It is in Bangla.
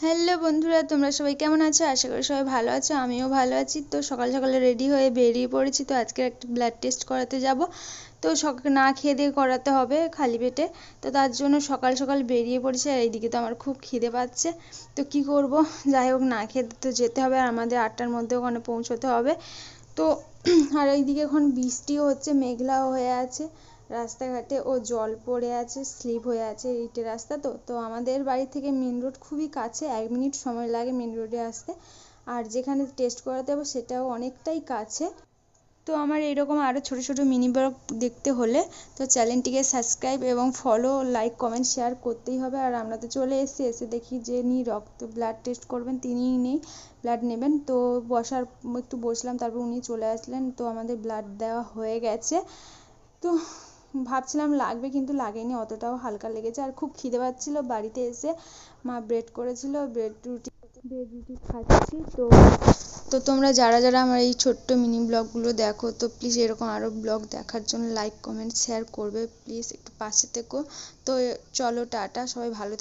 হ্যালো বন্ধুরা, তোমরা সবাই কেমন আছো? আশা করি সবাই ভালো আছো, আমিও ভালো আছি। তো সকাল সকালে রেডি হয়ে বেরিয়ে পড়েছি, তো আজকে একটা ব্লাড টেস্ট করাতে যাব। তো সকাল না খেয়ে দিয়ে করাতে হবে খালি পেটে। তো তার জন্য সকাল সকাল বেরিয়ে পড়েছি, আর এইদিকে তো আমার খুব খিদে পাচ্ছে। তো কি করব? যাই হোক, না খেয়ে তো যেতে হবে, আর আমাদের আটটার মধ্যে ওখানে পৌঁছতে হবে। তো আর এইদিকে এখন বৃষ্টিও হচ্ছে, মেঘলাও হয়ে আছে। রাস্তাঘাটে ও জল পড়ে আছে, স্লিপ হয়ে আছে ইটের রাস্তা তো। তো আমাদের বাড়ি থেকে মেন রোড খুবই কাছে, এক মিনিট সময় লাগে মেন রোডে আসতে। আর যেখানে টেস্ট করাতে যাব সেটাও অনেকটাই কাছে। তো আমার এরকম আরও ছোটো ছোটো মিনি ব্লগ দেখতে হলে তো চ্যানেলটিকে সাবস্ক্রাইব এবং ফলো লাইক কমেন্ট শেয়ার করতেই হবে। আর আমরা তো চলে এসেছি, এসে দেখি যে নি রক্ত ব্লাড টেস্ট করবেন তিনিই নেই ব্লাড নেবেন। তো বসার, একটু বসলাম, তারপর উনি চলে আসলেন। তো আমাদের ব্লাড দেওয়া হয়ে গেছে। তো ভাবছিলাম লাগবে কিন্তু লাগেনি, অতটাও হালকা লেগেছে। আর খুব খিদে পাচ্ছিল বাড়িতে এসে। মা ব্রেড করেছিল ব্রেড রুটি ব্রেড রুটি খাচ্ছি। তো তো তোমরা যারা যারা আমার এই ছোট্ট মিনি ব্লগগুলো দেখো, তো প্লিজ এরকম আরও ব্লগ দেখার জন্য লাইক কমেন্ট শেয়ার করবে। প্লিজ একটু পাশে থেকো। তো, চলো, টাটা। সবাই ভালো থেকো।